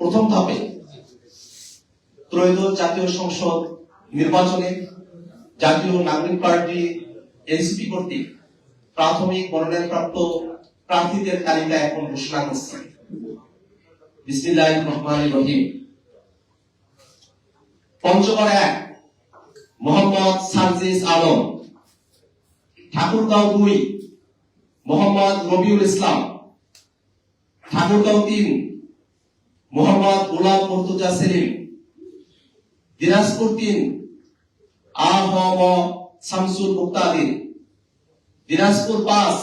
প্রথম ধাপে ত্রয়োদশ জাতীয় সংসদ নির্বাচনে জাতীয় নাগরিক পার্টি এনসিপি কর্তৃক প্রাথমিক মনোনয়নপ্রাপ্ত প্রার্থীদের তালিকা এখন ঘোষণা করছে। ঠাকুরগাঁও তিন মোহাম্মদ গোলাম মর্তুজা সেলিম, দিনাজপুর তিন, আ, হ, ম, শামসুল মুক্তাদির, দিনাজপুর পাঁচ,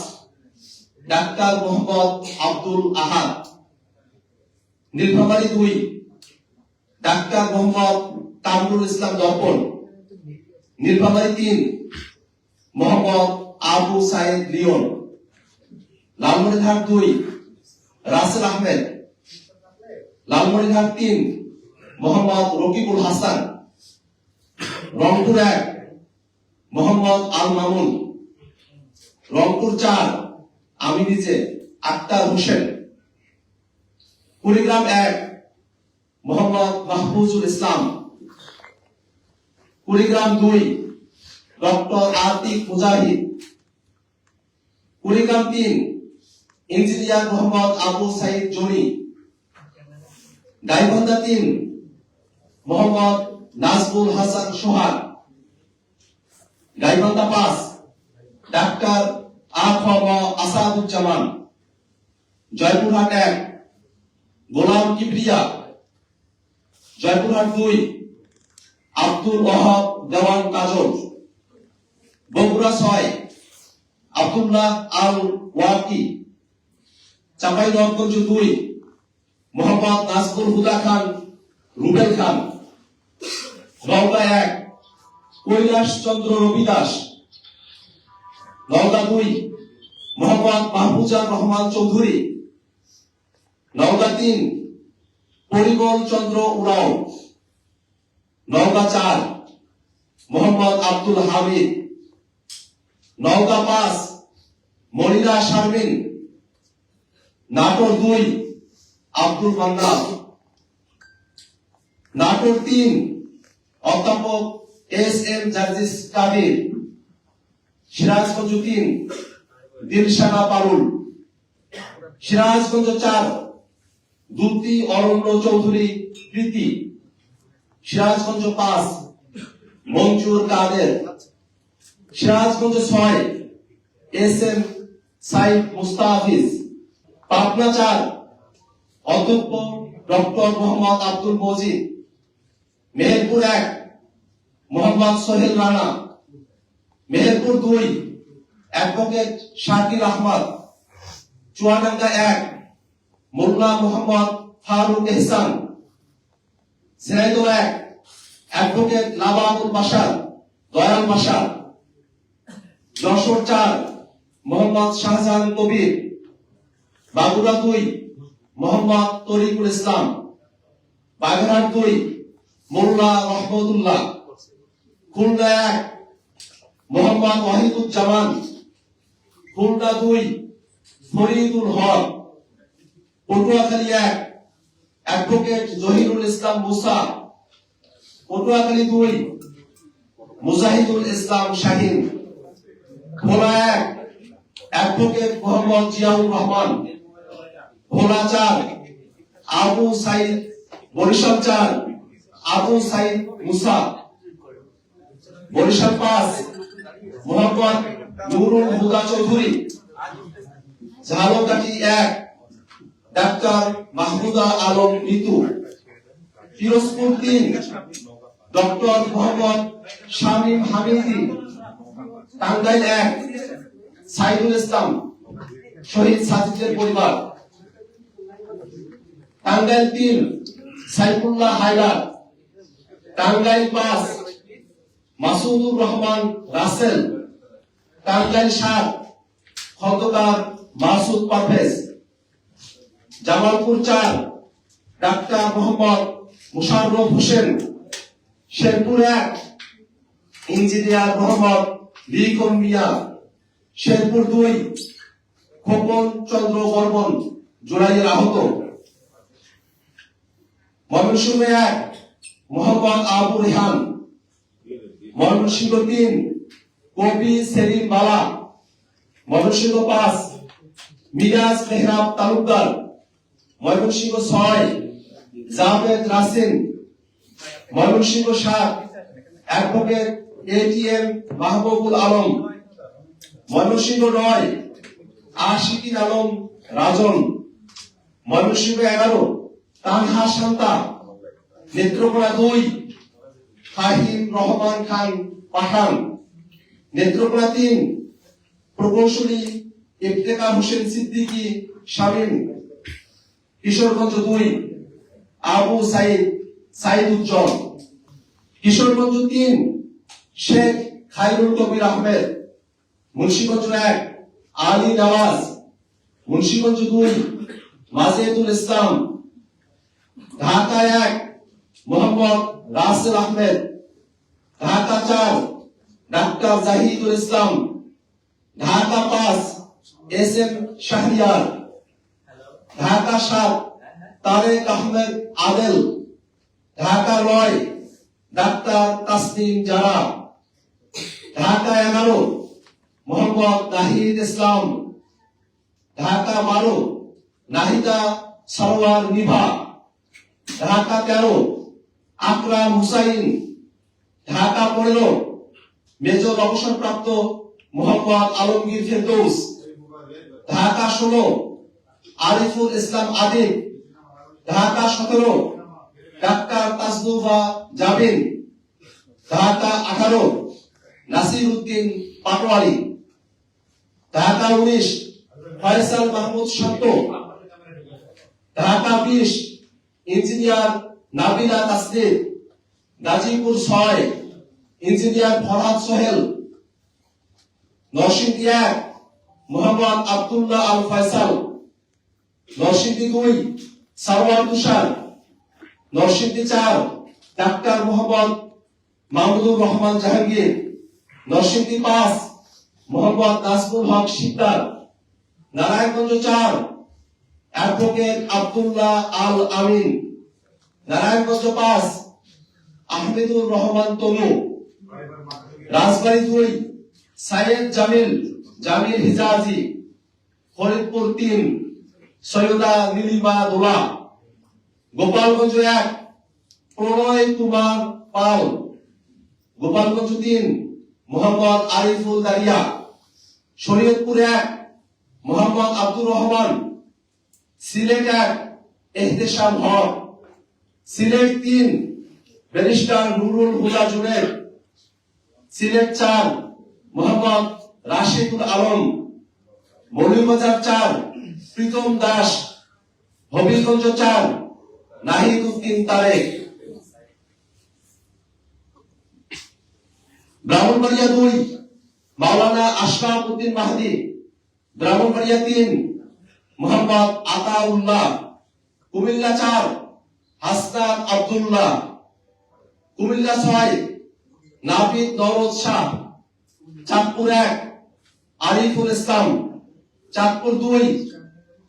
ডাক্তার মোহাম্মদ আব্দুল আহাদ, নীলফামারী দুই, ডাক্তার মোহাম্মদ কামরুল ইসলাম দর্পণ, নীলফামারী তিন, মোহাম্মদ আবু সাইদ লিওন, লালমনিরহাট দুই, রাসেল আহমেদ লালমনিরহাট তিন, মোহাম্মদ রকিবুল হাসান। রংপুর এক, মোহাম্মদ আল মামুন। রংপুর চার, আমি নিজে, আক্তার হোসেন। কুড়িগ্রাম এক, মোহাম্মদ মাহফুজুল ইসলাম। কুড়িগ্রাম দুই, ডক্টর আতিক মুজাহিদ। কুড়িগ্রাম তিন, ইঞ্জিনিয়ার মোহাম্মদ আবু সাইদ জনি। গাইবান্ধা তিন মোহাম্মদ নাজবুল হাসান সোহাগ, গাইবান্ধা পাঁচ, ডাক্তার আফম আসাদুজ্জামান, জয়পুরহাট এক, গোলাম কিবরিয়া, জয়পুরহাট দুই, আব্দুল ওয়াহাব দেওয়ান কাজল, বগুড়া ছয়, আব্দুল্লাহ আল ওয়াকি চাপাই নবগঞ্জ দুই মোহাম্মদ নাজবুল হুদা খান, রুবেল খান, নওগাঁ এক, কৈলাস চন্দ্র রবি দাস নওগাঁ দুই, মোহাম্মদ মাহফুজার রহমান চৌধুরী, নওগাঁ তিন, পরিমল চন্দ্র উরাও, নওগাঁ চার, মোহাম্মদ আব্দুল হামিদ, নওগাঁ পাঁচ, মনিরা শারমিন, নাটোর দুই আব্দুল মান্নান নাটোর তিন অধ্যাপক এস এম জার্জিস কাদির। সিরাজগঞ্জ তিন দিলশানা পারুল। সিরাজগঞ্জ চার দুতি অরণ্য চৌধুরী প্রীতি। সিরাজগঞ্জ পাঁচ মঞ্জুর কাদের। সিরাজগঞ্জ ছয় এস এম সাইদ মুস্তাফিজ। পাবনা চার অধ্যক্ষ ডক্টর মোহাম্মদ আব্দুল মজিদ, মেহেরপুর এক, মোহাম্মদ সোহেল রানা, মেহেরপুর দুই, অ্যাডভোকেট শাকিল আহমদ, চুয়াডাঙ্গা এক মোল্লা মোহাম্মদ ফারুক এহসান ঝিনাইদহ এক, অ্যাডভোকেট লাবাবুল বাসার দয়াল বাসার যশোর চার, মোহাম্মদ শাহজাহান কবির। বাগুড়া দুই মোহাম্মদ তরিকুল ইসলাম, বাগেরহাট দুই, মোল্লা রহমতুল্লাহ, খুলনা এক, মোহাম্মদ ওয়াহিদুজ্জামান, খুলনা দুই, ফরিদুল হক, পটুয়াখালী এক, অ্যাডভোকেট জহিরুল ইসলাম মুসা, পটুয়াখালী দুই, মুজাহিদুল ইসলাম শাহিন খোলা এক, অ্যাডভোকেট মোহাম্মদ জিয়াউর রহমান। ভোলা চার আবু সাইদ বরিশাল চার আবু সাইদ মুসা। বরিশাল পাঁচ, মোহাম্মদ নুরুল হুদা চৌধুরী। ঝালকাঠি এক, ডাক্তার মাহমুদা আলম ঋতু পিরোজপুর তিন, ডক্টর মোহাম্মদ শামীম হামিদি। টাঙ্গাইল এক, সাইদুল ইসলাম, শহীদ সাজিদের পরিবার। টাঙ্গাইল তিন, সাইফুল্লাহ হায়দার। টাঙ্গাইল পাঁচ, মাসুদুর রহমান রাসেল। টাঙ্গাইল সাত, খন্দকার মাসুদ পারভেজ। জামালপুর চার, ডাক্তার মোহাম্মদ মুশাররফ হোসেন। শেরপুর এক, ইঞ্জিনিয়ার মোহাম্মদ লিখন মিয়া। শেরপুর দুই, খোকন চন্দ্র বর্মন, জুলাইয়ের আহত। ময়মনসিংহ এক মোহাম্মদ আবু রেহান। ময়মনসিংহ তিন কবি সেলিম বালা। ময়মনসিংহ পাঁচ, মিরাজ মেহরাব তালুকদার। ময়মনসিংহ ছয়, জাভেদ রাসিন ময়মনসিংহ সাত, অ্যাডভোকেট এটিএম মাহবুবুল আলম। ময়মনসিংহ নয়, আশিকিন আলম রাজন। ময়মনসিংহ এগারো তানহা শান্তা নেত্রকোনা দুই ফাহিম রহমান খান পাঠান। নেত্রকোনা তিন, প্রকৌশলী ইফতেকার হোসেন সিদ্দিকী শামীম। কিশোরগঞ্জ দুই, আবু সাইদ সাইদ উজ্জ্বল কিশোরগঞ্জ তিন, শেখ খাইরুল কবির আহমেদ। মুন্সিগঞ্জ এক, আলী নওয়াজ। মুন্সিগঞ্জ দুই, মাজেদুল ইসলাম। ঢাকা এক মোহাম্মদ রাসেল আহমেদ, ঢাকা চার ডাক্তার জাহিদুল ইসলাম, ঢাকা পাঁচ এস এম শাহরিয়ার, ঢাকা সাত তারেক আহমেদ আদেল, ঢাকা নয় ডাক্তার তাসনিম জারা ঢাকা এগারো মোহাম্মদ নাহিদ ইসলাম, ঢাকা বারো নাহিদা সরওয়ার নিভা। ঢাকা তেরো আকরাম হুসাইন, ঢাকা পনেরো, মেজর অবসরপ্রাপ্ত মোহাম্মদ আলমগীর ফেরদৌস, ঢাকা ষোলো, আরিফুল ইসলাম আদিব, ঢাকা সতেরো, ডাক্তার তাজনুবা জাবিন ঢাকা আঠারো নাসির উদ্দিন পাটোয়ারি, ঢাকা উনিশ, ফয়সাল মাহমুদ শান্ত, ঢাকা বিশ ইঞ্জিনিয়ার নাবিলা তাসদিদ গাজীপুর ছয়, ইঞ্জিনিয়ার ফরহাদ সোহেল, নরসিংদী এক, মোহাম্মদ আবদুল্লাহ আল ফয়সাল, নরসিংদী দুই সারওয়ার তুষার, নরসিংদী চার, ডাক্তার মোহাম্মদ মাহমুদুর রহমান জাহাঙ্গীর, নরসিংদী পাঁচ, মোহাম্মদ নাজমুল হক শিকদার, নারায়ণগঞ্জ চার অ্যাডভোকেট আব্দুল্লাহ আল আমিন নারায়ণগঞ্জ পাঁচ আহমেদুর রহমান তনু, রাজবাড়ী দুই, সাইয়েদ জামিল জামিল হিজাজি, ফরিদপুর তিন, সৈয়দা নীলিমা দোলা, গোপালগঞ্জ এক, প্রণয় কুমার পাল, গোপালগঞ্জ তিন, মোহাম্মদ আরিফুল দারিয়া, শরীয়তপুর এক, মোহাম্মদ আব্দুর রহমান সিলেট এক এহতেশাম হক, সিলেট তিন, ব্যারিস্টার নুরুল হুদা জুনেদ, সিলেট চার, মোহাম্মদ রাশিদুল আলম মৌলভীবাজার চার, প্রীতম দাস, হবিগঞ্জ চার নাহিদ উদ্দিন তারেক। ব্রাহ্মণবাড়িয়া দুই, মাওলানা আশরাফ উদ্দিন মাহাদি। ব্রাহ্মণবাড়িয়া তিন মোহাম্মদ আতাউল্লাহ, কুমিল্লা চার, হাসনাত আবদুল্লাহ, কুমিল্লা ছয় নাবিদ নরদ শাহ, চাঁদপুর এক, আরিফুল ইসলাম, চাঁদপুর দুই,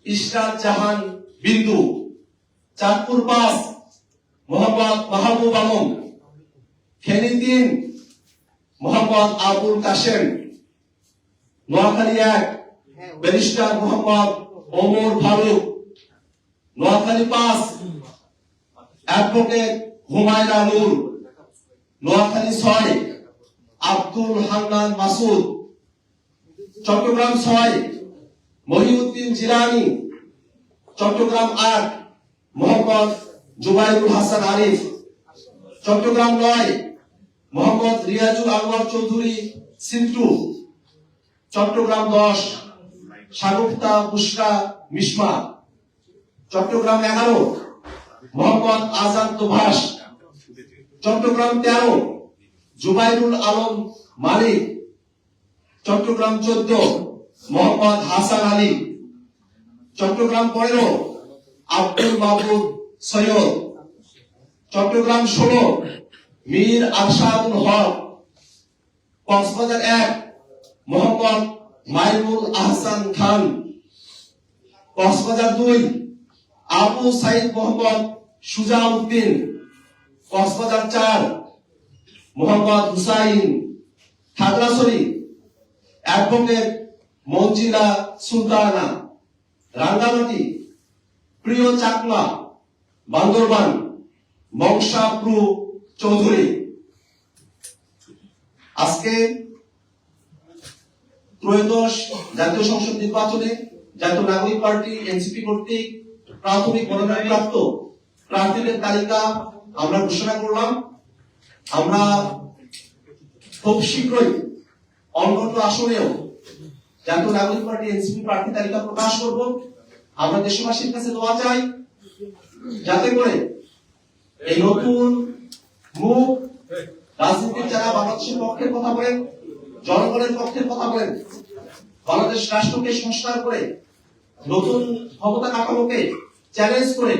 ইশরাত জাহান বিন্দু, চাঁদপুর পাঁচ, মোহাম্মদ মাহবুব আলম, ফেনী তিন, মোহাম্মদ আবুল কাশেম, নোয়াখালী এক, ব্যারিস্টার মোহাম্মদ ওমর ফারুক, নোয়াখালী পাঁচ, অ্যাডভোকেট হুমায়রা নূর নোয়াখালী ছয়, আব্দুল হান্নান মাসুদ, চট্টগ্রাম ছয়, মহিউদ্দিন জিরানি চট্টগ্রাম আট, মোহাম্মদ জুবাইরুল হাসান আরিফ, চট্টগ্রাম নয়, মোহাম্মদ রিয়াজুল আনোয়ার চৌধুরী সিন্টু চট্টগ্রাম দশ সাগুপ্তা বুসরা মিসমা চট্টগ্রাম এগারো, মোহাম্মদ আজাদ তোভাস চট্টগ্রাম তেরো, জুবাইরুল আলম মালিক, চট্টগ্রাম চোদ্দ, মোহাম্মদ হাসান আলী, চট্টগ্রাম পনেরো, আব্দুল মাহবুব সৈয়দ, চট্টগ্রাম ষোলো, মীর আরশাদুল হক, কক্সবাজার এক, মোহাম্মদ মাইমুল আহসান খান, কক্সবাজার দুই, আবু সাইদ মোহাম্মদ সুজাউদ্দিন, কক্সবাজার চার, মোহাম্মদ হুসাইন খাগড়াছড়ি, অ্যাডভোকেট মঞ্জিলা সুলতানা, রাঙ্গামাটি, প্রিয় চাকমা, বান্দরবান মংসাপ্রু চৌধুরী। আজকে ত্রয়োদশ জাতীয় সংসদ নির্বাচনে জাতীয় নাগরিক পার্টি, এনসিপি কর্তৃক প্রাথমিক মনোনয়নপ্রাপ্ত প্রার্থীদের তালিকা আমরা ঘোষণা করলাম। আমরা খুব শীঘ্রই অন্যান্য আসনেও জাতীয় নাগরিক পার্টি, এনসিপি প্রার্থী তালিকা প্রকাশ করব। আমরা দেশবাসীর কাছে দোয়া চাই যাতে করে এই নতুন মুখ রাজনীতির যারা বাংলাদেশের পক্ষে কথা বলেন জনগণের পক্ষে কথা বলেন। বাংলাদেশ রাষ্ট্রকে সংস্কার করে, নতুন ক্ষমতা কাঠামোকে চ্যালেঞ্জ করে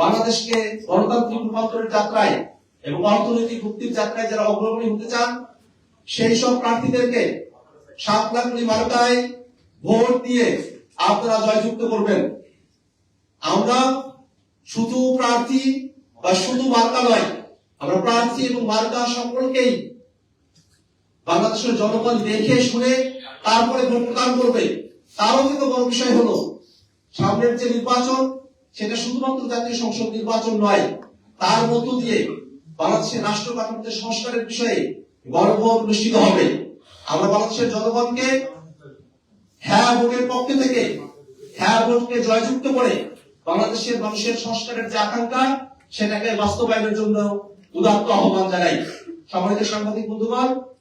বাংলাদেশকে গণতান্ত্রিক রূপান্তরের যাত্রায় এবং অর্থনৈতিক মুক্তির যাত্রায় যারা অগ্রগণী হতে চান, সেই সব প্রার্থীদেরকে সাত লাখ মার্কায় ভোট দিয়ে আপনারা জয়যুক্ত করবেন। আমরা শুধু প্রার্থী বা শুধু মার্কা নয়, আমরা প্রার্থী এবং মার্কা সকলকেই বাংলাদেশের জনগণ দেখে শুনে তারপরে ভোট প্রদান করবে। তারও কিন্তু বড় বিষয় হলো, সামনের যে নির্বাচন, সেটা শুধুমাত্র জাতীয় সংসদ নির্বাচন নয়, তার মধ্য দিয়ে বাংলাদেশের রাষ্ট্র কাঠামোতে সংস্কারের বিষয়ে গণভোট অনুষ্ঠিত হবে। আমরা বাংলাদেশের জনগণকে হ্যাঁ ভোটের পক্ষে থেকে হ্যাঁ ভোটকে জয়যুক্ত করে বাংলাদেশের মানুষের সংস্কারের যে আকাঙ্ক্ষা, সেটাকে বাস্তবায়নের জন্য উদাত্ত আহ্বান জানাই। সম্মানিত সাংবাদিক বন্ধুগণ